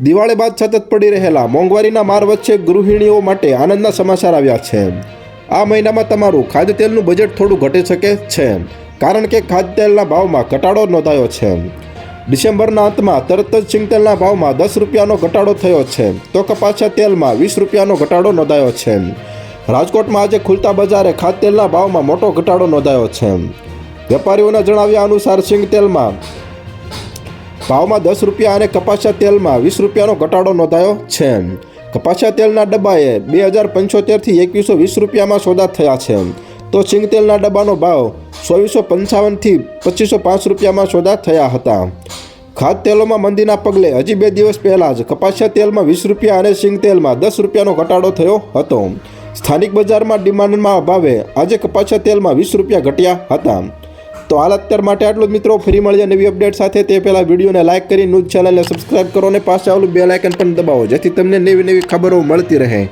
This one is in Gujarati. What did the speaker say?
દિવાળી બાદ સતત પડી રહેલા મોંઘવારીના માર વચ્ચે ગૃહિણીઓ માટે આનંદના સમાચાર આવ્યા છે. આ મહિનામાં તમારું ખાદ્યતેલનું બજેટ થોડું ઘટી શકે છે, કારણ કે ખાદ્યતેલના ભાવમાં ઘટાડો નોંધાયો છે. ડિસેમ્બરના અંતમાં તરત જ સિંગતેલના ભાવમાં દસ રૂપિયાનો ઘટાડો થયો છે, તો કપાસા તેલમાં વીસ રૂપિયાનો ઘટાડો નોંધાયો છે. રાજકોટમાં આજે ખુલતા બજારે ખાદ્યતેલના ભાવમાં મોટો ઘટાડો નોંધાયો છે. વેપારીઓના જણાવ્યા અનુસાર સિંગતેલમાં ભાવમાં દસ રૂપિયા અને કપાસિયા તેલમાં વીસ રૂપિયાનો ઘટાડો નોંધાયો છે. કપાસિયા તેલના ડબ્બાએ બે હજાર પંચોતેરથી એકવીસો વીસ રૂપિયામાં સોદા થયા છે. તો સિંગતેલના ડબ્બાનો ભાવ ચોવીસો પંચાવનથી પચીસો પાંચ રૂપિયામાં સોદા થયા હતા. ખાદ તેલોમાં મંદીના પગલે હજી બે દિવસ પહેલાં જ કપાસિયા તેલમાં વીસ રૂપિયા અને સિંગ તેલમાં દસ રૂપિયાનો ઘટાડો થયો હતો. સ્થાનિક બજારમાં ડિમાન્ડમાં અભાવે આજે કપાસિયા તેલમાં વીસ રૂપિયા ઘટ્યા હતા. તો હાલ અત્યાર માટે આટલું જ મિત્રો. ફરી મળીએ નવી અપડેટ સાથે. તે પહેલાં વિડીયોને લાઇક કરી ન્યૂઝ ચેનલને સબસ્ક્રાઇબ કરો અને પાસે આવેલું બે લાઇકન પણ દબાવો, જેથી તમને નવી નવી ખબરો મળતી રહે.